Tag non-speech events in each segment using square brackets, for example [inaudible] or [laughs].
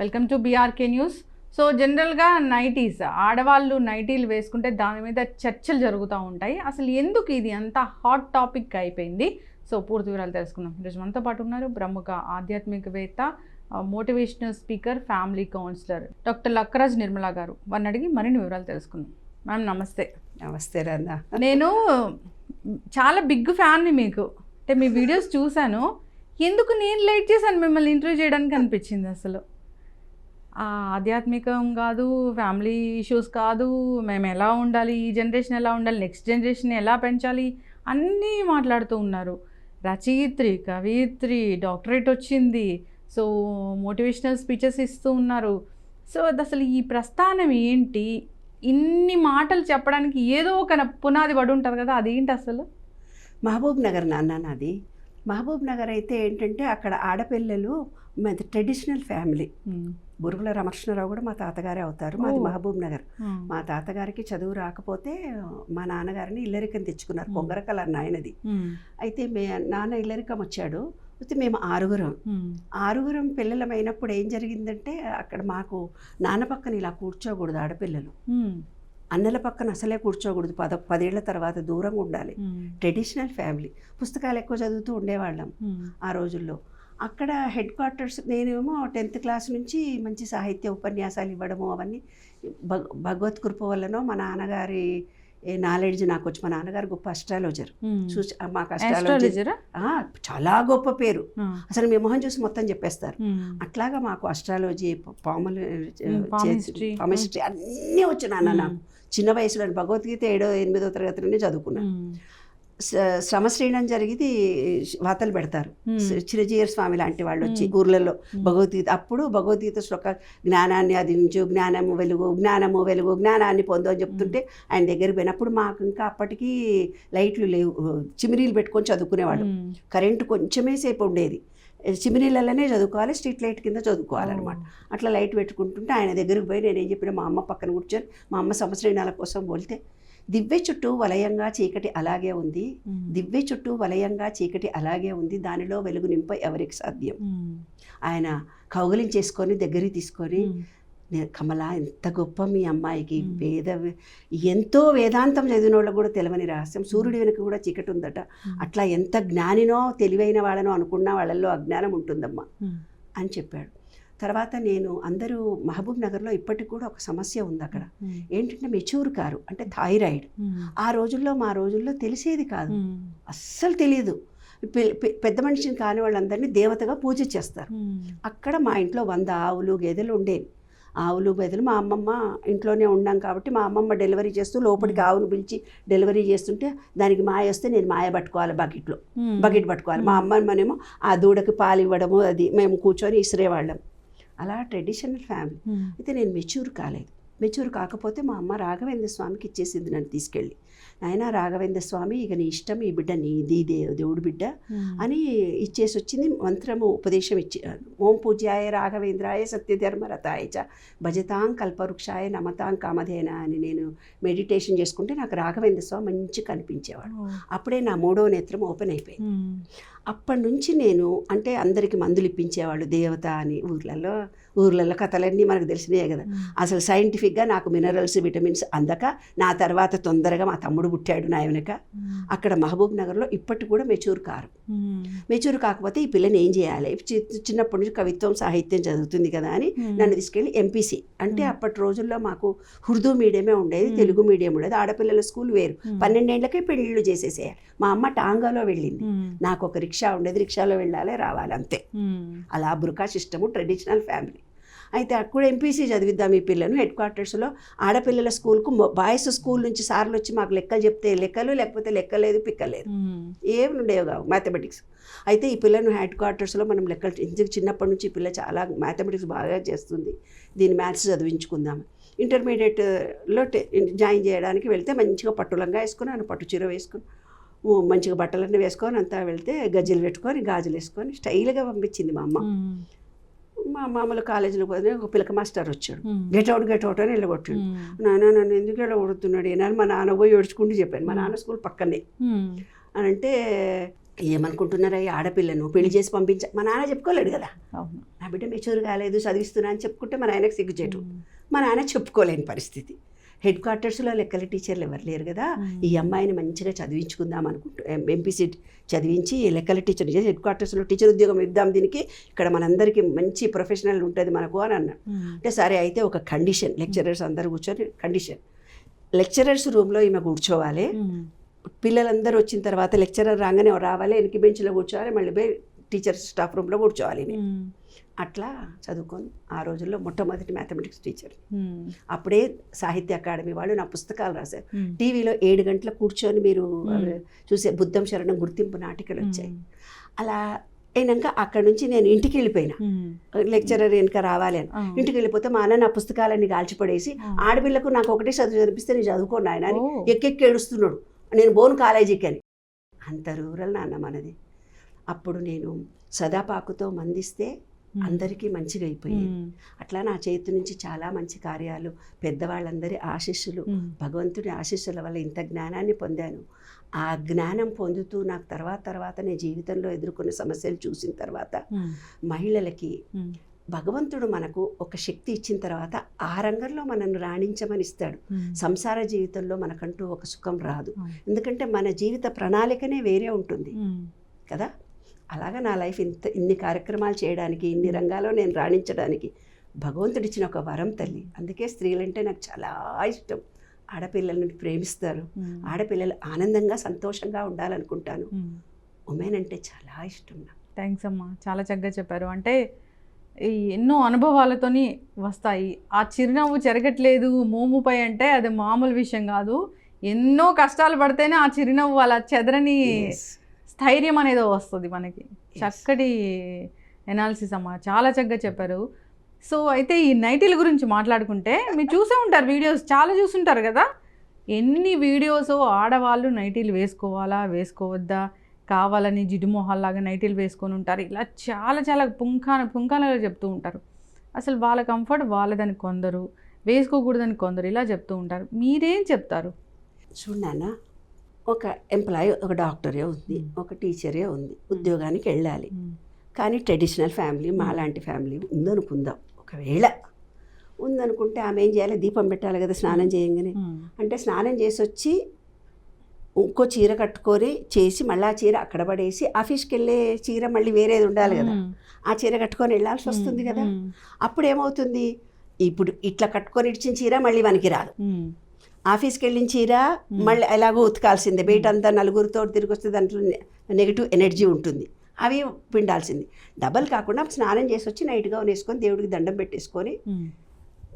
Welcome to BRK news so జనరల్గా nighties ఆడవాళ్ళు నైటీలు వేసుకుంటే దాని మీద చర్చలు జరుగుతూ ఉంటాయి. అసలు ఎందుకు ఇది అంత హాట్ టాపిక్ అయిపోయింది? సో పూర్తి వివరాలు తెలుసుకుందాం. ఈరోజు మనతో పాటు ఉన్నారు ప్రముఖ ఆధ్యాత్మికవేత్త motivational speaker family counsellor doctor Lakkaraju Nirmala garu. వారిని అడిగి మరిన్ని వివరాలు తెలుసుకుందాం. మ్యామ్ నమస్తే. నమస్తే రన్న నేను చాలా బిగ్ ఫ్యాన్ని మీకు. అంటే మీ వీడియోస్ చూశాను. ఎందుకు నేను లేట్ చేశాను మిమ్మల్ని ఇంటర్వ్యూ చేయడానికి అనిపించింది అసలు? ఆధ్యాత్మికం కాదు ఫ్యామిలీ ఇష్యూస్ కాదు మేము ఎలా ఉండాలి ఈ జనరేషన్ ఎలా ఉండాలి నెక్స్ట్ జనరేషన్ ఎలా పెంచాలి అన్నీ మాట్లాడుతూ ఉన్నారు. రచయిత్రి కవిత్రి డాక్టరేట్ వచ్చింది. సో మోటివేషనల్ స్పీచెస్ ఇస్తూ ఉన్నారు. సో అది అసలు ఈ ప్రస్థానం ఏంటి? ఇన్ని మాటలు చెప్పడానికి ఏదో ఒక పునాది పడి ఉంటుంది కదా అదేంటి అసలు? మహబూబ్ నగర్ నాన్న నాది. మహబూబ్ నగర్ అయితే ఏంటంటే అక్కడ ఆడపిల్లలు మాది ట్రెడిషనల్ ఫ్యామిలీ బురుగుల రమకృష్ణరావు కూడా మా తాతగారే అవుతారు. మాది. మహబూబ్ నగర్. మా తాతగారికి చదువు రాకపోతే మా నాన్నగారిని ఇల్లరికం తెచ్చుకున్నారు. పొంగరకల నాయనది. అయితే మే నాన్న ఇల్లరికం వచ్చాడు. అయితే మేము ఆరుగురం. ఆరుగురం పిల్లలమైనప్పుడు ఏం జరిగిందంటే అక్కడ మాకు నాన్న పక్కన ఇలా కూర్చోకూడదు ఆడపిల్లలు. అన్నల పక్కన అసలే కూర్చోకూడదు. పద పదేళ్ళ తర్వాత దూరంగా ఉండాలి. ట్రెడిషనల్ ఫ్యామిలీ పుస్తకాలు ఎక్కువ చదువుతూ ఉండేవాళ్ళం. ఆ రోజుల్లో. అక్కడ హెడ్ క్వార్టర్స్ నేనేమో టెన్త్ క్లాస్ నుంచి మంచి సాహిత్య ఉపన్యాసాలు ఇవ్వడము అవన్నీ భగ భగవత్ కృప వల్లనో మా నాన్నగారి నాలెడ్జ్ నాకు వచ్చి మా నాన్నగారు గొప్ప అస్ట్రాలజర్ చూసి మాకు అస్ట్రాలజీ ఆస్ట్రాలజరా చాలా గొప్ప పేరు. అసలు మీ మొహం చూసి మొత్తం చెప్పేస్తారు. అట్లాగా మాకు అస్ట్రాలజీ పాములు. పామిస్ట్రీ అన్నీ వచ్చు నాన్న నాకు. చిన్న వయసులో భగవద్గీత ఏడో ఎనిమిదో తరగతిలోనే చదువుకున్నాను. శ్రమశ్రీనం జరిగింది వాతలు పెడతారు. చిరజీయర్ స్వామి లాంటి వాళ్ళు వచ్చి ఊర్లలో భగవద్గీత అప్పుడు భగవద్గీత శ్లోక జ్ఞానాన్ని అదించు జ్ఞానము వెలుగు జ్ఞానము వెలుగు జ్ఞానాన్ని పొందు అని చెప్తుంటే ఆయన దగ్గరికి పోయినప్పుడు మాకు ఇంకా అప్పటికి లైట్లు లేవు. చిమిరీలు పెట్టుకొని చదువుకునేవాళ్ళు. కరెంటు కొంచెమే సేపు ఉండేది. చిమినీలలోనే చదువుకోవాలి స్ట్రీట్ లైట్ కింద చదువుకోవాలన్నమాట. అట్లా లైట్ పెట్టుకుంటుంటే ఆయన దగ్గరికి పోయి నేను ఏం చెప్పిన మా అమ్మ పక్కన కూర్చొని మా అమ్మ సంవత్సరాల కోసం పోలితే దివ్య చుట్టూ వలయంగా చీకటి అలాగే ఉంది. దివ్య చుట్టూ వలయంగా చీకటి అలాగే ఉంది. దానిలో వెలుగు నింప ఎవరికి సాధ్యం? ఆయన కౌగలించేసుకొని దగ్గరికి తీసుకొని "నే- కమల ఎంత గొప్ప మీ అమ్మాయికి. మ్మ్. వేద ఎంతో వేదాంతం చదివిన వాళ్ళకు కూడా తెలియని రహస్యం. సూర్యుడి వెనుక కూడా చీకటి ఉందట. అట్లా ఎంత జ్ఞానినో తెలివైన వాళ్ళనో అనుకున్న వాళ్ళల్లో అజ్ఞానం ఉంటుందమ్మా అని చెప్పాడు. తర్వాత నేను అందరూ మహబూబ్ నగర్లో ఇప్పటికి కూడా ఒక సమస్య ఉంది అక్కడ. ఏంటంటే మెచ్యూర్ కారు అంటే థైరాయిడ్ ఆ రోజుల్లో మా రోజుల్లో తెలిసేది కాదు. అస్సలు తెలియదు పెద్ద మనిషిని కాని వాళ్ళందరినీ దేవతగా పూజ చేస్తారు. అక్కడ మా ఇంట్లో వంద ఆవులు గేదెలు ఉండేవి ఆవులు గేదెలు మా అమ్మమ్మ ఇంట్లోనే ఉన్నాం కాబట్టి మా అమ్మమ్మ డెలివరీ చేస్తూ లోపలికి ఆవును పిలిచి డెలివరీ చేస్తుంటే దానికి మాయ వస్తే నేను మాయ పట్టుకోవాలి బకెట్లో. బకెట్ పట్టుకోవాలి. మా అమ్మమ్మనేమో ఆ దూడకి పాలు ఇవ్వడము అది మేము కూర్చొని ఇసిరేవాళ్ళం. అలా ట్రెడిషనల్ ఫ్యామిలీ. అయితే నేను మెచ్యూర్ కాలేదు. మెచ్యూర్ కాకపోతే మా అమ్మ రాఘవేంద్ర స్వామికి ఇచ్చేసింది నన్ను తీసుకెళ్ళి. నాయన రాఘవేంద్ర స్వామి ఇక నీ ఇష్టం ఈ బిడ్డ నీది దే దేవుడి బిడ్డ అని ఇచ్చేసి వచ్చింది మంత్రము ఉపదేశం ఇచ్చి ఓం పూజ్యాయ రాఘవేంద్రాయ సత్యధర్మరతాయ చ భజతాం కల్పవృక్షాయ నమతాం కామధేన అని నేను మెడిటేషన్ చేసుకుంటే నాకు రాఘవేంద్ర స్వామి మంచి కనిపించేవాడు. అప్పుడే నా మూడో నేత్రం ఓపెన్ అయిపోయింది. అప్పటి నుంచి నేను అంటే అందరికి మందులు ఇప్పించేవాళ్ళు దేవత అని ఊర్లలో ఊర్లలో కథలన్నీ మనకు తెలిసినాయే కదా. అసలు సైంటిఫిక్గా నాకు మినరల్స్ విటమిన్స్ అందక నా తర్వాత తొందరగా మా తమ్ముడు పుట్టాడు నా వెనక అక్కడ మహబూబ్ నగర్లో ఇప్పటికి కూడా మెచ్యూర్ కారు. మెచ్యూర్ కాకపోతే ఈ పిల్లని ఏం చేయాలి? చి- చిన్నప్పటి నుంచి కవిత్వం సాహిత్యం చదువుతుంది కదా అని నన్ను తీసుకెళ్ళి ఎంపీసీ. అంటే. అప్పటి రోజుల్లో మాకు ఉర్దూ మీడియమే ఉండేది. తెలుగు మీడియం ఉండేది ఆడపిల్లల స్కూల్ వేరు. పన్నెండేళ్ళకే పెళ్ళిళ్ళు చేసేసేయాలి. మా అమ్మ టాంగాలో వెళ్ళింది. నాకు ఒక రిక్షా ఉండేది రిక్షాలో వెళ్ళాలి రావాలి అంతే. అలా బురకా సిస్టము ట్రెడిషనల్ ఫ్యామిలీ. అయితే అక్కడ ఎంపీసీ చదివిద్దాం ఈ పిల్లను హెడ్ క్వార్టర్స్లో. ఆడపిల్లల స్కూల్కు బాయ్స్ స్కూల్ నుంచి సార్లు వచ్చి మాకు లెక్కలు చెప్తే లెక్కలు లేకపోతే లెక్కలేదు పిక్కలేదు. ఏమి ఉండేవి కావు మ్యాథమెటిక్స్. అయితే ఈ పిల్లను హెడ్ క్వార్టర్స్లో మనం లెక్కలు ఎందుకు చిన్నప్పటి నుంచి ఈ పిల్ల చాలా మ్యాథమెటిక్స్ బాగా చేస్తుంది. దీన్ని మ్యాథ్స్ చదివించుకుందాం ఇంటర్మీడియట్లో జాయిన్ చేయడానికి వెళ్తే మంచిగా పట్టులంగా వేసుకున్నాను పట్టు చీర వేసుకుని ఓ మంచిగా బట్టలన్నీ వేసుకొని అంతా వెళ్తే గజ్జలు పెట్టుకొని గాజులు వేసుకొని స్టైల్గా పంపించింది మా అమ్మ. మా మామూలు కాలేజీలో పోతే ఒక పిల్లక మాస్టర్ వచ్చాడు. గెట్ అవుట్ గెట్ అవుట్ అని వెళ్ళగొట్టాడు నాన్న నన్ను ఎందుకు ఇలా కొడుతున్నాడు ఏనాడు మా నాన్న పోయి ఏడ్చుకుంటూ చెప్పాను మా నాన్న స్కూల్ పక్కనే. అని అంటే ఏమనుకుంటున్నారా ఈ ఆడపిల్లను? పెళ్ళి చేసి పంపించ మా నాన్న చెప్పుకోలేడు కదా. నా బిడ్డ మెచ్యూర్ కాలేదు చదివిస్తున్నా అని చెప్పుకుంటే మా నాయనకు సిగ్గుచేటు మా నాన్న చెప్పుకోలేని పరిస్థితి. హెడ్ క్వార్టర్స్లో లెక్కల టీచర్లు ఎవరు లేరు కదా. ఈ అమ్మాయిని మంచిగా చదివించుకుందాం అనుకుంటూ ఎంపీసీ చదివించి లెక్కల టీచర్ చేసి హెడ్ క్వార్టర్స్లో టీచర్ ఉద్యోగం ఇద్దాం దీనికి ఇక్కడ మనందరికీ మంచి ప్రొఫెషనల్ ఉంటుంది మనకు అని అన్నాడు. అంటే సరే అయితే ఒక కండిషన్ లెక్చరర్స్ అందరూ కూర్చొని కండిషన్. లెక్చరర్స్ రూమ్లో ఈమె కూర్చోవాలి. పిల్లలందరూ వచ్చిన తర్వాత లెక్చరర్ రాగానే రావాలి వెనక్కి బెంచ్లో కూర్చోవాలి మళ్ళీ పోయి టీచర్ స్టాఫ్ రూమ్లో కూర్చోవాలి. అట్లా చదువుకొని ఆ రోజుల్లో మొట్టమొదటి మ్యాథమెటిక్స్ టీచర్. అప్పుడే సాహిత్య అకాడమీ వాళ్ళు నా పుస్తకాలు రాశారు. టీవీలో ఏడు గంటల కూర్చొని మీరు చూసే బుద్ధం శరణం గుర్తింపు నాటికలు వచ్చాయి. అలా అయినాక అక్కడ నుంచి నేను ఇంటికి వెళ్ళిపోయినా. లెక్చరర్ వెనక రావాలి అని. ఇంటికి వెళ్ళిపోతే మా అన్న నా పుస్తకాలన్నీ కాల్చిపడేసి ఆడపిల్లకు నాకు ఒకటే చదువు చదివిస్తే నేను చదువుకోను ఆయన అని ఎక్కెక్కి ఏడుస్తున్నాడు. నేను బోను కాలేజీకి అని. అంత రూరల్ నాన్న మనది. అప్పుడు నేను సదాపాకుతో మందిస్తే అందరికీ మంచిగా అయిపోయింది అట్లా నా చేతి నుంచి చాలా మంచి కార్యాలు పెద్దవాళ్ళందరి ఆశీస్సులు భగవంతుడి ఆశీస్సుల వల్ల ఇంత జ్ఞానాన్ని పొందాను. ఆ జ్ఞానం పొందుతూ నాకు తర్వాత తర్వాత నేను జీవితంలో ఎదుర్కొన్న సమస్యలు చూసిన తర్వాత మహిళలకి భగవంతుడు మనకు ఒక శక్తి ఇచ్చిన తర్వాత ఆ రంగంలో మనల్ని రాణించమని ఇస్తాడు. సంసార జీవితంలో మనకంటూ ఒక సుఖం రాదు. ఎందుకంటే మన జీవిత ప్రణాళికనే వేరే ఉంటుంది. కదా? అలాగా నా లైఫ్ ఇంత ఇన్ని కార్యక్రమాలు చేయడానికి ఇన్ని రంగాల్లో నేను రాణించడానికి భగవంతుడిచ్చిన ఒక వరం తల్లి. అందుకే స్త్రీలంటే నాకు చాలా ఇష్టం. ఆడపిల్లల్ని ప్రేమిస్తారు. ఆడపిల్లలు ఆనందంగా సంతోషంగా ఉండాలనుకుంటాను. ఉమెన్ అంటే చాలా ఇష్టం నాకు. థ్యాంక్స్ అమ్మా. చాలా చక్కగా చెప్పారు. అంటే ఈ ఎన్నో అనుభవాలతోని వస్తాయి. ఆ చిరునవ్వు చెరగట్లేదు మోముపై అంటే అది మామూలు విషయం కాదు. ఎన్నో కష్టాలు పడితేనే ఆ చిరునవ్వు అలా చెదరని. స్థైర్యం అనేది వస్తుంది మనకి. చక్కటి ఎనాలిసిస్ అమ్మా. చాలా చక్కగా చెప్పారు. సో అయితే ఈ నైటీల గురించి మాట్లాడుకుంటే మీరు చూసే ఉంటారు వీడియోస్ చాలా చూసుంటారు కదా. ఎన్ని వీడియోస్ ఆడవాళ్ళు నైటీలు వేసుకోవాలా వేసుకోవద్దా? కావాలని జిడ్డుమొహాల్లాగా నైటీలు వేసుకొని ఉంటారు. ఇలా చాలా చాలా పుంఖాన పుంఖాలుగా చెప్తూ ఉంటారు. అసలు వాళ్ళ కంఫర్ట్ వాళ్ళదని కొందరు వేసుకోకూడదని కొందరు ఇలా చెప్తూ ఉంటారు. మీరేం చెప్తారు? చూడు నాన్న ఒక ఎంప్లాయీ ఒక డాక్టరే ఉంది ఒక టీచరే ఉంది ఉద్యోగానికి వెళ్ళాలి. కానీ ట్రెడిషనల్ ఫ్యామిలీ మా లాంటి ఫ్యామిలీ ఉందనుకుందాం. ఒకవేళ ఉందనుకుంటే ఆమె ఏం చేయాలి? దీపం పెట్టాలి కదా స్నానం చేయంగానే. అంటే స్నానం చేసి వచ్చి ఇంకో చీర కట్టుకొని చేసి మళ్ళీ ఆ చీర అక్కడ పడేసి ఆఫీస్కి వెళ్ళే చీర మళ్ళీ వేరేది ఉండాలి కదా. ఆ చీర కట్టుకొని వెళ్ళాల్సి వస్తుంది కదా. అప్పుడు ఏమవుతుంది ఇప్పుడు ఇట్లా కట్టుకొని ఇచ్చిన చీర మళ్ళీ మనకి రాదు. ఆఫీస్కి వెళ్ళిన చీర మళ్ళీ ఎలాగో ఉతకాల్సిందే. బయట అంతా నలుగురితో తిరిగి వస్తే దాంట్లో నెగిటివ్ ఎనర్జీ ఉంటుంది. అవి పిండాల్సింది. డబల్ కాకుండా స్నానం చేసి వచ్చి నైట్గా వేసుకొని దేవుడికి దండం పెట్టేసుకొని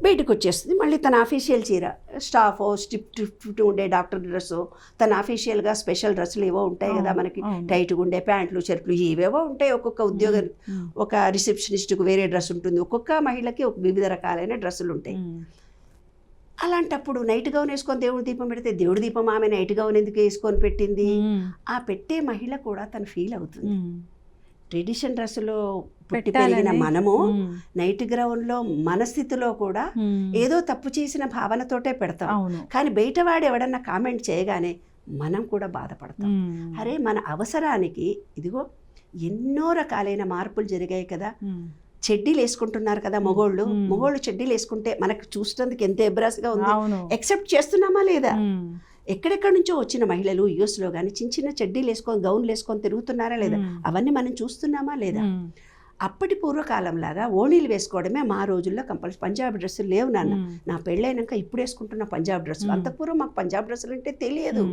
బయటకు వచ్చేస్తుంది మళ్ళీ తన అఫీషియల్ చీర. స్టాఫ్ స్టిప్ టిప్ ఉండే డాక్టర్ డ్రెస్ తన అఫీషియల్గా స్పెషల్ డ్రెస్సులు ఏవో ఉంటాయి కదా మనకి. టైట్గా ఉండే ప్యాంట్లు చెరుపులు ఇవేవో ఉంటాయి. ఒక్కొక్క ఉద్యోగ ఒక రిసెప్షనిస్ట్కు వేరే డ్రెస్ ఉంటుంది. ఒక్కొక్క మహిళకి ఒక వివిధ రకాలైన డ్రెస్సులు ఉంటాయి. అలాంటప్పుడు నైట్ గౌన్ వేసుకొని దేవుడి దీపం పెడితే దేవుడి దీపం ఆమె నైట్ గౌన్ ఎందుకు వేసుకొని పెట్టింది? ఆ పెట్టే మహిళ కూడా తను ఫీల్ అవుతుంది. ట్రెడిషన్ డ్రెస్సులో పుట్టి పెరిగిన. మనము నైట్ గ్రౌండ్లో మన స్థితిలో కూడా ఏదో తప్పు చేసిన భావనతోటే పెడతాం. కానీ బయటవాడు ఎవడన్నా కామెంట్ చేయగానే మనం కూడా బాధపడతాం. అరే మన అవసరానికి ఇదిగో ఎన్నో రకాలైన మార్పులు జరిగాయి కదా. చెడ్డీలు వేసుకుంటున్నారు కదా మొగోళ్ళు. మొగోళ్ళు చెడ్డీలు వేసుకుంటే మనకు చూసినందుకు ఎంత ఎబ్రాస్గా ఉంది ఎక్సెప్ట్ చేస్తున్నామా లేదా. ఎక్కడెక్కడి నుంచో వచ్చిన మహిళలు యుఎస్లో కానీ చిన్న చిన్న చెడ్డీలు వేసుకొని గౌన్లు వేసుకొని తిరుగుతున్నారా లేదా. అవన్నీ మనం చూస్తున్నామా లేదా. అప్పటి పూర్వకాలంలాగా ఓణీలు వేసుకోవడమే మా రోజుల్లో కంపల్సరీ పంజాబ్ డ్రెస్సులు లేవు నాన్న. నా పెళ్ళైనాక ఇప్పుడు వేసుకుంటున్న పంజాబ్ డ్రెస్సులు మ్మ్. అంత పూర్వం మాకు పంజాబ్ డ్రెస్సులు అంటే తెలియదు.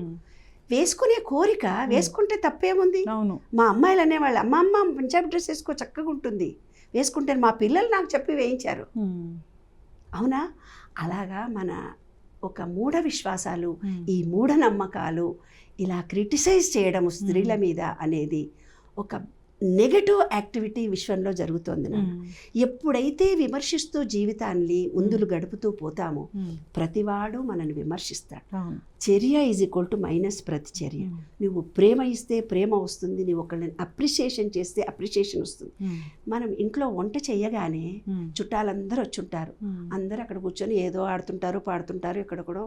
వేసుకునే కోరిక వేసుకుంటే తప్పేముంది మా అమ్మాయిలు అనేవాళ్ళు అమ్మ అమ్మ పంజాబ్ డ్రెస్ వేసుకో చక్కగా ఉంటుంది వేసుకుంటే మా పిల్లలు నాకు చెప్పి వేయించారు. అవునా అలాగా మన ఒక మూఢ విశ్వాసాలు. ఈ మూఢనమ్మకాలు ఇలా క్రిటిసైజ్ చేయడం స్త్రీల మీద అనేది ఒక నెగటివ్ యాక్టివిటీ విశ్వంలో జరుగుతోంది. ఎప్పుడైతే విమర్శిస్తూ జీవితాన్ని ముందులు గడుపుతూ పోతామో. ప్రతివాడు మనల్ని విమర్శిస్తాడు చర్య ఈజ్ ఈక్వల్ టు మైనస్ ప్రతిచర్య. నువ్వు ప్రేమ ఇస్తే ప్రేమ వస్తుంది నువ్వు ఒకళ్ళని అప్రిషియేషన్ చేస్తే అప్రిషియేషన్ వస్తుంది. మనం ఇంట్లో వంట చేయగానే. చుట్టాలందరూ వచ్చుంటారు. అందరూ అక్కడ కూర్చొని ఏదో ఆడుతుంటారు పాడుతుంటారు ఇక్కడ కూడా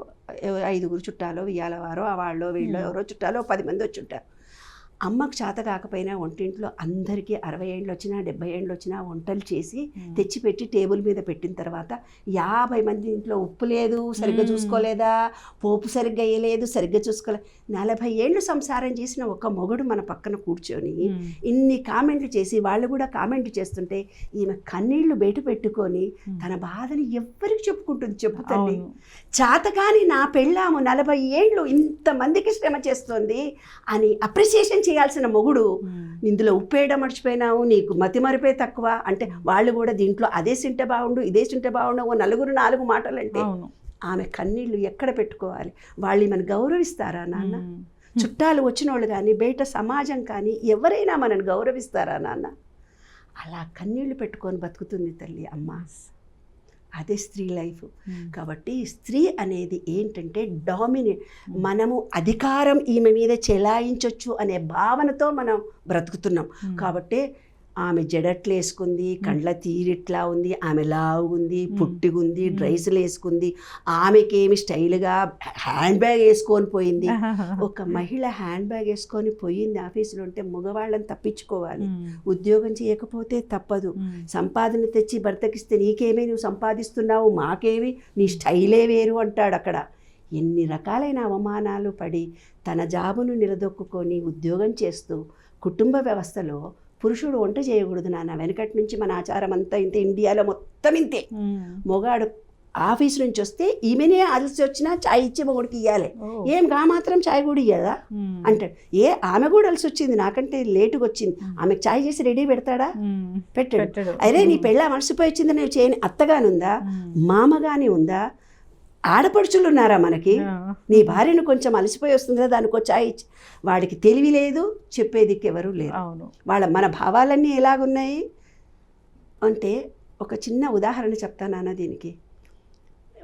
ఐదుగురు చుట్టాలో ఇయ్యాల వారో ఆ వాళ్ళో వీళ్ళో. ఎవరో చుట్టాలో పది మంది వచ్చుంటారు అమ్మకు చేత కాకపోయినా వంటింట్లో అందరికీ అరవై ఏళ్ళు వచ్చినా డెబ్బై ఏళ్ళు వచ్చినా వంటలు చేసి తెచ్చిపెట్టి టేబుల్ మీద పెట్టిన తర్వాత యాభై మంది ఇంట్లో ఉప్పు లేదు సరిగ్గా. చూసుకోలేదా పోపు సరిగ్గా వేయలేదు సరిగ్గా చూసుకోలేదు నలభై ఏళ్ళు సంసారం చేసిన ఒక మొగుడు మన పక్కన కూర్చొని ఇన్ని కామెంట్లు చేసి వాళ్ళు కూడా కామెంట్లు చేస్తుంటే ఈమె కన్నీళ్ళు బయట పెట్టుకొని తన బాధని ఎవ్వరికి చెప్పుకుంటుంది చెప్పు తల్లి. అవును. చాతకాని నా పెళ్ళాము నలభై ఏళ్ళు ఇంతమందికి శ్రమ చేస్తోంది అని అప్రిసియేషన్ చేయాల్సిన మొగుడు ఇందులో ఉప్పేయడం మర్చిపోయినావు నీకు మతి మరిపే తక్కువ. అంటే వాళ్ళు కూడా దీంట్లో అదే తింటే బాగుండు ఇదే తింటే బాగుండు ఓ నలుగురు నాలుగు మాటలు అంటే ఆమె కన్నీళ్ళు ఎక్కడ పెట్టుకోవాలి? వాళ్ళు ఈమెను గౌరవిస్తారా నాన్న. చుట్టాలు వచ్చిన వాళ్ళు కానీ బయట సమాజం కానీ ఎవరైనా మనల్ని గౌరవిస్తారా నాన్న? అలా కన్నీళ్ళు పెట్టుకొని బతుకుతుంది తల్లి అమ్మ. అదే స్త్రీ లైఫ్. కాబట్టి స్త్రీ అనేది ఏంటంటే డామినేట్ మనము అధికారం ఈమె మీద చెలాయించవచ్చు అనే భావనతో మనం బ్రతుకుతున్నాం. కాబట్టి ఆమె జడట్లు వేసుకుంది కండ్ల తీరిట్లా ఉంది ఆమె లావు ఉంది పుట్టిగుంది. డ్రైసులు వేసుకుంది ఆమెకేమి స్టైల్గా హ్యాండ్ బ్యాగ్ వేసుకొని పోయింది ఒక మహిళ హ్యాండ్ బ్యాగ్ వేసుకొని పోయింది ఆఫీసులో ఉంటే మగవాళ్ళని తప్పించుకోవాలి. ఉద్యోగం చేయకపోతే తప్పదు. సంపాదన తెచ్చి భర్తకిస్తే నీకేమీ నువ్వు సంపాదిస్తున్నావు మాకేమి నీ స్టైలే వేరు అంటాడు అక్కడ. ఎన్ని రకాలైన అవమానాలు పడి తన జాబును నిలదొక్కుకొని ఉద్యోగం చేస్తూ కుటుంబ వ్యవస్థలో పురుషుడు వంట చేయకూడదు నాన్న వెనకటి నుంచి మన ఆచారం అంతా ఇంతే ఇండియాలో మొత్తం ఇంతే. మొగాడు ఆఫీస్ నుంచి వస్తే ఈమెనే అలసి వచ్చినా చాయ్ ఇచ్చి మొగుడికి ఇవ్వాలి. ఏం గా మాత్రం చాయ్ కూడా ఇయ్యదా. అంటాడు ఏ ఆమె కూడా అలసి వచ్చింది నాకంటే లేటుగా వచ్చింది. ఆమెకు చాయ్ చేసి రెడీ పెడతాడా. పెట్టాడు. అరే నీ. పెళ్ళ మనసిపోయి వచ్చింది నేను చేయని అత్తగానుందా మ్మ్. మామగాని ఉందా ఆడపడుచులు ఉన్నారా మనకి. నీ భార్యను కొంచెం అలసిపోయి వస్తుందా దానికి చాయ్ వాడికి తెలివి లేదు చెప్పేదికి ఎవరు లేరు. అవును. వాళ్ళ మన భావాలన్నీ ఎలాగున్నాయి? అంటే ఒక చిన్న ఉదాహరణ చెప్తాను దీనికి.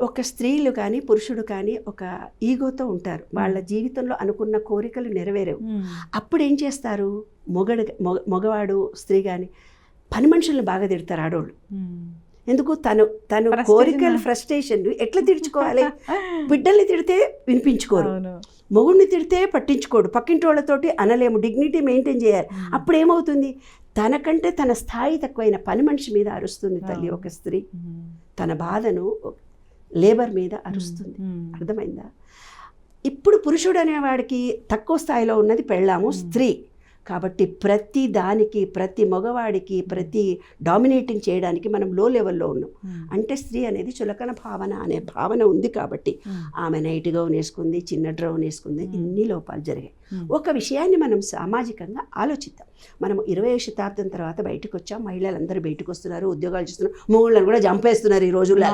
ఒక స్త్రీలు కానీ పురుషుడు కానీ ఒక ఈగోతో ఉంటారు. వాళ్ళ జీవితంలో అనుకున్న కోరికలు నెరవేరవు. అప్పుడు ఏం చేస్తారు? మొగడు మొగ- మగవాడు స్త్రీ కానీ పని మనుషుల్ని బాగా తిడతారు ఆడోళ్ళు. ఎందుకు? తను తను కోరికల? ఫ్రస్ట్రేషన్ ఎట్లా తీర్చుకోవాలి [laughs] బిడ్డల్ని తిడితే వినిపించుకోరు. మొగుడిని తిడితే పట్టించుకోడు. పక్కింటి వాళ్ళతోటి అనలేము. డిగ్నిటీ మెయింటైన్ చేయాలి. మ్మ్. అప్పుడు ఏమవుతుంది తనకంటే తన స్థాయి తక్కువైన పని మనిషి మీద అరుస్తుంది తల్లి. ఒక స్త్రీ. మ్మ్. తన బాధను లేబర్ మీద అరుస్తుంది. మ్మ్. అర్థమైందా? ఇప్పుడు పురుషుడు అనేవాడికి తక్కువ స్థాయిలో ఉన్నది పెళ్ళాము. స్త్రీ. కాబట్టి ప్రతి దానికి ప్రతి మగవాడికి ప్రతి డామినేటింగ్ చేయడానికి మనం లో లెవెల్లో ఉన్నాం మ్మ్. అంటే స్త్రీ అనేది చులకన భావన అనే భావన ఉంది కాబట్టి మ్మ్. ఆమె నైట్ గౌన్ వేసుకుంది చిన్న డ్రౌన్ వేసుకుంది. ఇన్ని లోపాలు జరిగాయి. ఒక విషయాన్ని మనం సామాజికంగా ఆలోచిద్దాం. మనం ఇరవై శతాబ్దం తర్వాత బయటకు వచ్చాం మహిళలందరూ బయటకు వస్తున్నారు ఉద్యోగాలు చేస్తున్నారు. మొగుళ్ళను కూడా చంపేస్తున్నారు ఈ రోజుల్లో.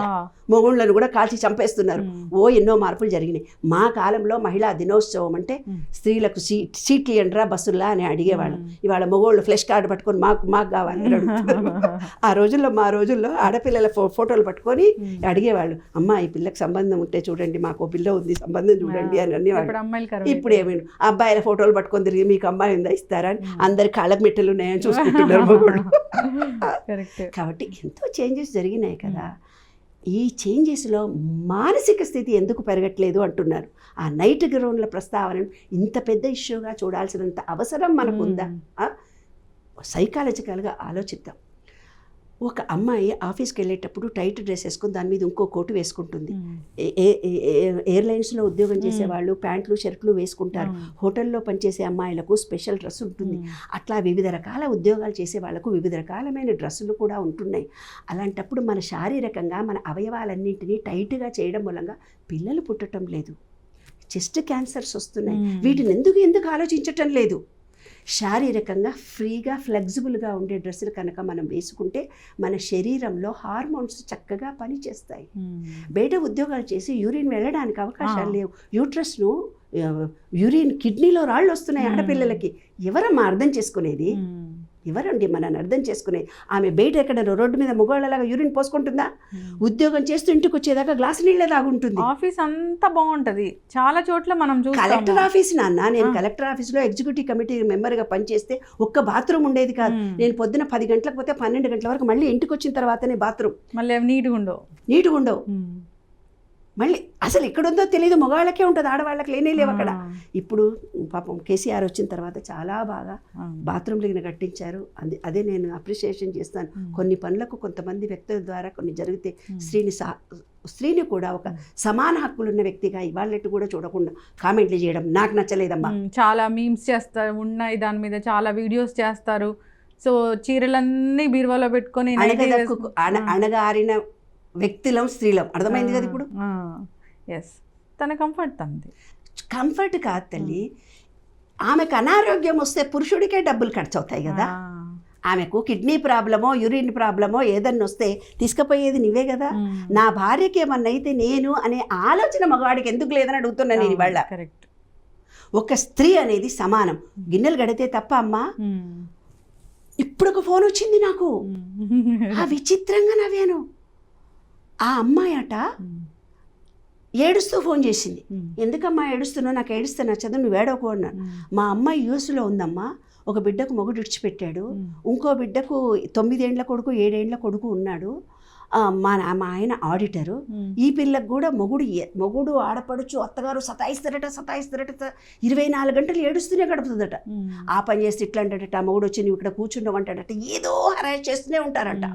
మొగుళ్ళను కూడా కాల్చి చంపేస్తున్నారు. మ్మ్. ఓ ఎన్నో మార్పులు జరిగినాయి. మా కాలంలో మహిళా దినోత్సవం అంటే మ్మ్. స్త్రీలకు సీట్ సీట్లు ఇవ్వండిరా బస్సుల్లా అని అడిగేవాళ్ళం. ఇవాళ మగోళ్ళు ఫ్లెష్ కార్డు పట్టుకొని మాకు మాకు కావాలి అని అడుగుతున్నారు [laughs] ఆ రోజుల్లో మా రోజుల్లో ఆడపిల్లల ఫో ఫోటోలు పట్టుకొని. అడిగేవాళ్ళు. అమ్మ ఈ పిల్లకి సంబంధం ఉంటే చూడండి మాకు పిల్ల ఉంది సంబంధం చూడండి అని అనేవాళ్ళు ఇప్పుడు ఏమైనా అబ్బాయిల ఫోటోలు పట్టుకొని తిరిగి మీకు అమ్మాయి ఉందా ఇస్తారా అని మ్మ్. అందరి కాళ్ళ మెట్టలు ఉన్నాయని చూసుకుంటున్నారు [laughs] కాబట్టి ఎంతో చేంజెస్ జరిగినాయి కదా. ఈ చేంజెస్లో మానసిక స్థితి ఎందుకు పెరగట్లేదు అంటున్నారు. ఆ నైట్ గ్రౌండ్ల ప్రస్తావనను ఇంత పెద్ద ఇష్యూగా చూడాల్సినంత అవసరం మనకు ఉందా? సైకాలజికల్గా ఆలోచిద్దాం. ఒక అమ్మాయి ఆఫీస్కి వెళ్ళేటప్పుడు టైట్ డ్రెస్ వేసుకొని దాని మీద ఇంకో కోటు వేసుకుంటుంది. ఎయిర్లైన్స్లో ఉద్యోగం చేసే వాళ్ళు ప్యాంట్లు షర్ట్లు వేసుకుంటారు. హోటల్లో పనిచేసే అమ్మాయిలకు స్పెషల్ డ్రెస్ ఉంటుంది. అట్లా వివిధ రకాల ఉద్యోగాలు చేసే వాళ్ళకు వివిధ రకాలమైన డ్రెస్సులు కూడా ఉంటున్నాయి. అలాంటప్పుడు మన శారీరకంగా మన అవయవాలన్నింటినీ టైట్గా చేయడం మూలంగా పిల్లలు పుట్టడం లేదు. చెస్ట్ క్యాన్సర్స్ వస్తున్నాయి. వీటిని ఎందుకు ఎందుకు ఆలోచించటం లేదు? శారీరకంగా ఫ్రీగా ఫ్లెక్సిబుల్గా ఉండే డ్రెస్సులు కనుక మనం వేసుకుంటే మన శరీరంలో హార్మోన్స్ చక్కగా పనిచేస్తాయి. బయట ఉద్యోగాలు చేసి యూరిన్ వెళ్ళడానికి అవకాశాలు. లేవు. యూట్రస్ను యూరిన్ కిడ్నీలో రాళ్ళు వస్తున్నాయి. ఆడపిల్లలకి. ఎవరమ్మా అర్థం చేసుకునేది? ఎవరండి మనని అర్థం చేసుకునేది ఆమె బయట ఎక్కడ రోడ్డు మీద మగవాళ్ళలాగా యూరిన్ పోసుకుంటుందా? ఉద్యోగం చేస్తూ ఇంటికి వచ్చేదాకా గ్లాసు నీళ్ళే తాగుంటుంది. ఆఫీస్ అంతా బాగుంటది. చాలా చోట్ల మనం కలెక్టర్ ఆఫీస్ నాన్న నేను. కలెక్టర్ ఆఫీస్లో ఎగ్జిక్యూటివ్ కమిటీ మెంబర్గా పనిచేస్తే ఒక్క బాత్రూమ్ ఉండేది కాదు. నేను పొద్దున పది గంటలకు పోతే పన్నెండు గంటల వరకు మళ్ళీ ఇంటికి వచ్చిన తర్వాతనే బాత్రూమ్. మళ్ళీ నీట్గా ఉండవు నీట్గా ఉండవు మళ్ళీ అసలు ఎక్కడుందో తెలియదు మగవాళ్ళకే ఉంటుంది ఆడవాళ్ళకి లేనే లేవు అక్కడ. ఇప్పుడు పాపం కేసీఆర్ వచ్చిన తర్వాత చాలా బాగా ఆ, బాత్రూమ్లు కట్టించారు. అది అదే నేను అప్రిషియేషన్ చేస్తాను. కొన్ని పనులకు కొంతమంది వ్యక్తుల ద్వారా కొన్ని జరిగితే. స్త్రీని సా స్త్రీని కూడా ఒక సమాన హక్కులున్న వ్యక్తిగా ఇవాళట్టు కూడా చూడకుండా కామెంట్లు చేయడం నాకు నచ్చలేదమ్మా. చాలా మీమ్స్ చేస్తారు ఉన్నాయి దాని మీద చాలా వీడియోస్ చేస్తారు. సో చీరలన్నీ బీరువాలో పెట్టుకొని. అణగారిన వ్యక్తులం స్త్రీలం. అర్థమైంది కదా ఇప్పుడు? ఎస్ తన కంఫర్ట్ తంది కంఫర్ట్ కాదు తల్లి. ఆమెకు అనారోగ్యం వస్తే పురుషుడికే డబ్బులు ఖర్చు అవుతాయి కదా ఆమెకు కిడ్నీ ప్రాబ్లమో యూరిన్ ప్రాబ్లమో ఏదన్నా వస్తే తీసుకుపోయేది నువ్వే కదా. నా భార్యకి ఏమన్నా అయితే నేను అనే ఆలోచన మగవాడికి ఎందుకు లేదని అడుగుతున్నా నేను ఇవాళ. కరెక్ట్ ఒక స్త్రీ అనేది సమానం. గిన్నెలు గడితే తప్ప అమ్మా. ఇప్పుడు ఒక ఫోన్ వచ్చింది నాకు. ఆ విచిత్రంగా నవ్వాను. ఆ అమ్మాయి అట ఏడుస్తూ ఫోన్ చేసింది. ఎందుకమ్మా ఏడుస్తున్నావు? నాకు ఏడుస్తే నచ్చదు నువ్వు ఏడవకు అన్నాను. మా అమ్మాయి యూఎస్లో ఉందమ్మా. ఒక బిడ్డకు మొగుడు విడిచిపెట్టాడు. ఇంకో బిడ్డకు తొమ్మిదేండ్ల కొడుకు ఏడేండ్ల కొడుకు ఉన్నాడు. మా మా ఆయన ఆడిటరు. ఈ పిల్లకు కూడా మొగుడు మొగుడు ఆడపడుచు అత్తగారు సతాయిస్తారట సతాయిస్తారట ఇరవై నాలుగు గంటలు ఏడుస్తూనే గడుపుతుందట. ఆ పని చేస్తే ఇట్లా అంటాడట మొగుడు వచ్చి నువ్వు ఇక్కడ కూర్చుండవంటాడట ఏదో హరాయి చేస్తూనే ఉంటారట.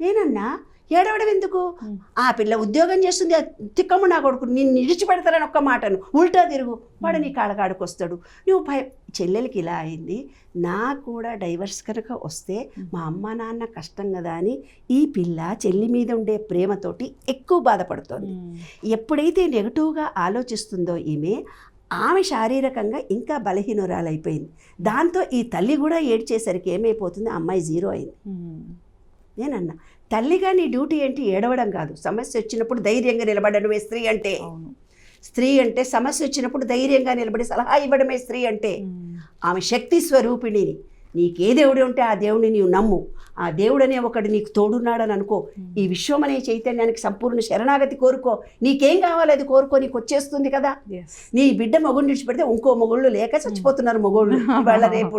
నేనన్నా ఏడవడం ఎందుకు. ఆ పిల్ల ఉద్యోగం చేస్తుంది ఆ తిక్కమ్మ నా కొడుకు నిన్ను విడిచిపెడతారని ఒక్క మాటను. ఉల్టా తిరుగు. వాడు నీ కాడకాడికి వస్తాడు నువ్వు భయ చెల్లెలకి ఇలా అయింది. నాకు కూడా డైవర్స్ కనుక వస్తే మా అమ్మ నాన్న కష్టం కదా అని ఈ పిల్ల చెల్లి మీద ఉండే ప్రేమతోటి ఎక్కువ బాధపడుతోంది. ఎప్పుడైతే నెగటివ్గా ఆలోచిస్తుందో ఈమె ఆమె శారీరకంగా ఇంకా బలహీనురాలైపోయింది. దాంతో ఈ తల్లి కూడా ఏడ్చేసరికి ఏమైపోతుంది? అమ్మాయి జీరో అయింది. నేనన్నా తల్లిగా నీ డ్యూటీ ఏంటి? ఏడవడం కాదు. సమస్య వచ్చినప్పుడు ధైర్యంగా నిలబడడమే స్త్రీ అంటే. స్త్రీ అంటే సమస్య వచ్చినప్పుడు ధైర్యంగా నిలబడి సలహా ఇవ్వడమే స్త్రీ అంటే. ఆమె శక్తి స్వరూపిణిని. నీకే దేవుడు ఉంటే ఆ దేవుడిని నీవు నమ్ము. ఆ దేవుడనే ఒకడు నీకు తోడున్నాడని అనుకో. ఈ విశ్వం అనే చైతన్యానికి సంపూర్ణ శరణాగతి కోరుకో. నీకేం కావాలి అది కోరుకో. నీకు వచ్చేస్తుంది కదా. నీ బిడ్డ మొగుడు విడిచిపెడితే ఇంకో మొగుళ్ళు లేక చచ్చిపోతున్నారు మొగుళ్ళు. ఇవాళ [laughs] రేపు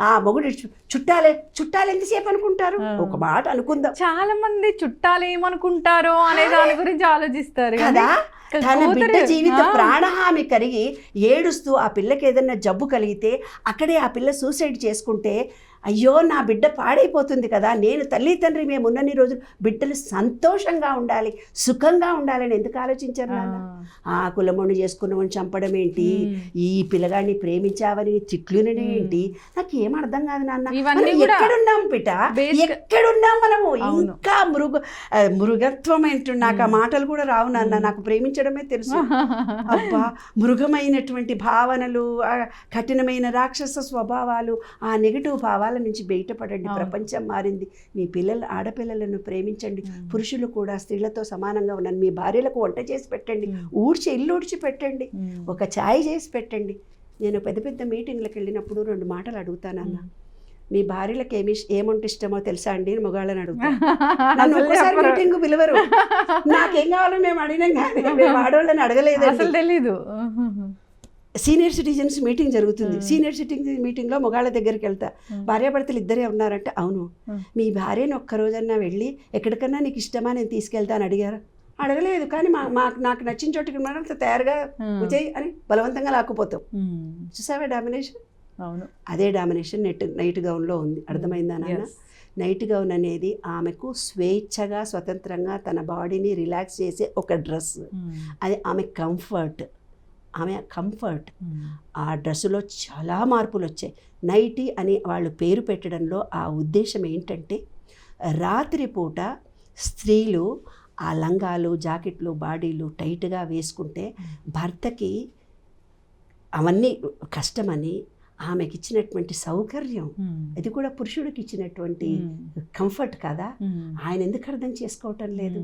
ఆ మొగుడు చుట్టాలే చుట్టాలు ఎంతసేపు అనుకుంటారు. ఒక మాట అనుకుందాం చాలా మంది చుట్టాలు ఏమనుకుంటారో అనే దాని గురించి ఆలోచిస్తారు కదా తన బిడ్డ జీవిత ఆ. ప్రాణహాని కలిగి ఏడుస్తూ ఆ పిల్లకి ఏదైనా జబ్బు కలిగితే అక్కడే ఆ పిల్ల సూసైడ్ చేసుకుంటే అయ్యో నా బిడ్డ పాడైపోతుంది కదా నేను తల్లి తండ్రి మేము ఉన్నన్ని రోజులు బిడ్డలు సంతోషంగా ఉండాలి సుఖంగా ఉండాలని ఎందుకు ఆలోచించారు నాన్న? ఆ. కులమొండి చేసుకున్నవని చంపడం ఏంటి. ఈ పిల్లగాడిని ప్రేమించావని తిట్లునడం ఏంటి? నాకు ఏం అర్థం కాదు నాన్న. ఎక్కడున్నాం బిడ్డ basic- ఎక్కడున్నాం మనము. ఇంకా మృగ మృగత్వం ఏంటో? నాకు ఆ మాటలు కూడా రావు నాన్న. నాకు ప్రేమించడమే తెలుసు. [laughs] అబ్బా మృగమైనటువంటి భావనలు కఠినమైన రాక్షస స్వభావాలు ఆ నెగిటివ్ భావాల నుంచి బయటపడండి. ప్రపంచం మారింది. మీ పిల్లలు ఆడపిల్లలను ప్రేమించండి. పురుషులు కూడా స్త్రీలతో సమానంగా ఉండండి. మీ భార్యలకు వంట చేసి పెట్టండి. ఊడ్చి ఇల్లు ఊడ్చి పెట్టండి. ఒక ఛాయ్ చేసి పెట్టండి. నేను పెద్ద పెద్ద మీటింగ్లకు వెళ్ళినప్పుడు రెండు మాటలు అడుగుతానన్న మీ భార్యలకు ఏమి ఏముంటే ఇష్టమో తెలుసా అండి? మగాళ్ళని అడుగుతాను [laughs] నన్ను ఒక్కసారి. మీటింగ్ పిలవరు. [laughs] నాకేం కావాలో మేము అడిగినాం కానీ మేము ఆడవాళ్ళని అడగలేదండి. అసలు తెలీదు. సీనియర్ సిటిజన్స్ మీటింగ్ జరుగుతుంది. సీనియర్ సిటిజన్ మీటింగ్లో మొగాళ్ళ దగ్గరికి వెళ్తా. భార్యాభర్తలు ఇద్దరే ఉన్నారంటే అవును. మీ భార్యను ఒక్క రోజన్నా వెళ్ళి ఎక్కడికన్నా నీకు ఇష్టమా నేను తీసుకెళ్తాను అడిగారు. అడగలేదు కానీ మా మాకు నాకు నచ్చిన చోటికి మనం తయారుగా విజయ్ అని బలవంతంగా లాక్కుపోతాం. చూసావా డామినేషన్? అవును. అదే డామినేషన్ నెట్ నైట్ గౌన్లో ఉంది. అర్థమైందా నాన్న. నైట్ గౌన్ అనేది ఆమెకు స్వేచ్ఛగా స్వతంత్రంగా తన బాడీని రిలాక్స్ చేసే ఒక డ్రెస్. అది ఆమె కంఫర్ట్. ఆమె కంఫర్ట్. ఆ డ్రెస్సులో చాలా మార్పులు వచ్చాయి నైటీ అని వాళ్ళు పేరు పెట్టడంలో ఆ ఉద్దేశం ఏంటంటే రాత్రిపూట స్త్రీలు ఆ లంగాలు జాకెట్లు బాడీలు టైట్గా వేసుకుంటే భర్తకి అవన్నీ కష్టమని ఆమెకి ఇచ్చినటువంటి సౌకర్యం ఇది కూడా పురుషుడికి ఇచ్చినటువంటి కంఫర్ట్ కదా. ఆయన ఎందుకు అర్థం చేసుకోవటం లేదు?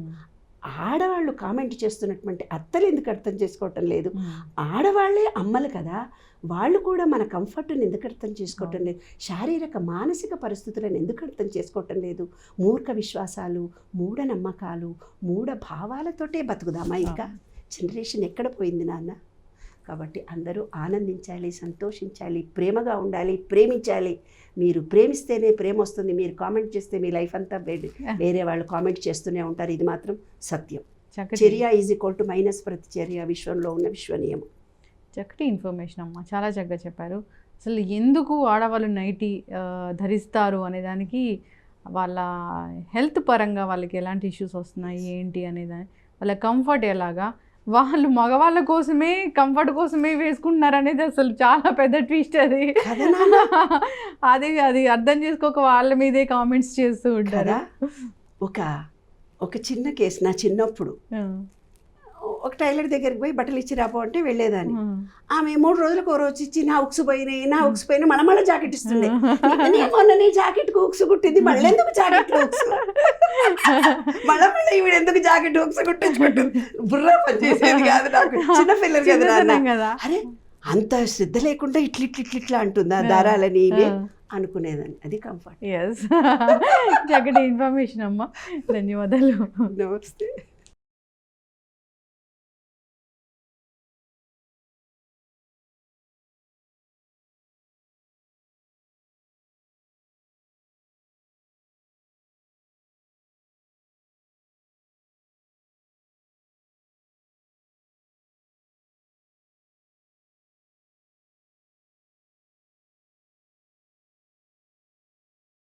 ఆడవాళ్ళు కామెంట్ చేస్తున్నటువంటి అత్తలు ఎందుకు అర్థం చేసుకోవటం లేదు? ఆడవాళ్ళే అమ్మలు కదా? వాళ్ళు కూడా మన కంఫర్ట్ని ఎందుకు అర్థం చేసుకోవటం లేదు? శారీరక మానసిక పరిస్థితులను ఎందుకు అర్థం చేసుకోవటం లేదు? మూర్ఖ విశ్వాసాలు మూఢనమ్మకాలు మూఢ భావాలతోటే బతుకుదామా ఇంకా? జనరేషన్ ఎక్కడ పోయింది నాన్న? కాబట్టి అందరూ ఆనందించాలి సంతోషించాలి ప్రేమగా ఉండాలి ప్రేమించాలి. మీరు ప్రేమిస్తేనే ప్రేమ వస్తుంది. మీరు కామెంట్ చేస్తే మీ లైఫ్ అంతా వేరే వాళ్ళు కామెంట్ చేస్తూనే ఉంటారు. ఇది మాత్రం సత్యం. చర్య ఈజ్ ఈక్వల్ టు మైనస్ ప్రతిచర్య. విశ్వంలో ఉన్న విశ్వనియమం. చక్కటి ఇన్ఫర్మేషన్ అమ్మ. చాలా చక్కగా చెప్పారు. అసలు ఎందుకు ఆడవాళ్ళు నైటీ ధరిస్తారు అనే దానికి వాళ్ళ హెల్త్ పరంగా వాళ్ళకి ఎలాంటి ఇష్యూస్ వస్తున్నాయి ఏంటి అనేదాన్ని వాళ్ళ కంఫర్ట్ ఎలాగా వాళ్ళు మగవాళ్ళ కోసమే కంఫర్ట్ కోసమే వేసుకుంటున్నారు అనేది అసలు చాలా పెద్ద ట్విస్ట్ అది? [laughs] అది అది అర్థం చేసుకోక వాళ్ళ మీదే కామెంట్స్ చేస్తూ ఉంటారు. ఒక ఒక చిన్న కేసు నా చిన్నప్పుడు. ఒక టైలర్ దగ్గరికి పోయి బట్టలు ఇచ్చి రాపో అంటే వెళ్ళేదాన్ని. ఆమె మూడు రోజులకు ఒక రోజు ఇచ్చి నా ఉక్స్ పోయినాయి నా ఉక్స్ పోయినాయి మళ్ళీ మళ్ళీ జాకెట్ ఇస్తుండే [laughs] మొన్న నీ జాకెట్ ఉక్స్ కుట్టింది మళ్ళీ ఎందుకు జాకెట్ ఉక్స్? [laughs] మళ్ళీ మళ్ళీ ఈవిడ ఎందుకు జాకెట్ ఉక్స్ కుట్టించుకుంటుంది? బుర్ర పనిచేసేది కాదు నాకు. [laughs] చిన్న పిల్లలు కదా అరే అంత శ్రద్ధ లేకుండా ఇట్ల ఇట్ల ఇట్ల అంటుందా దారాలని. అనుకునేదాన్ని. అది కంఫర్ట్ ఎస్ చక్కటి ఇన్ఫర్మేషన్ అమ్మ. ధన్యవాదాలు. నమస్తే.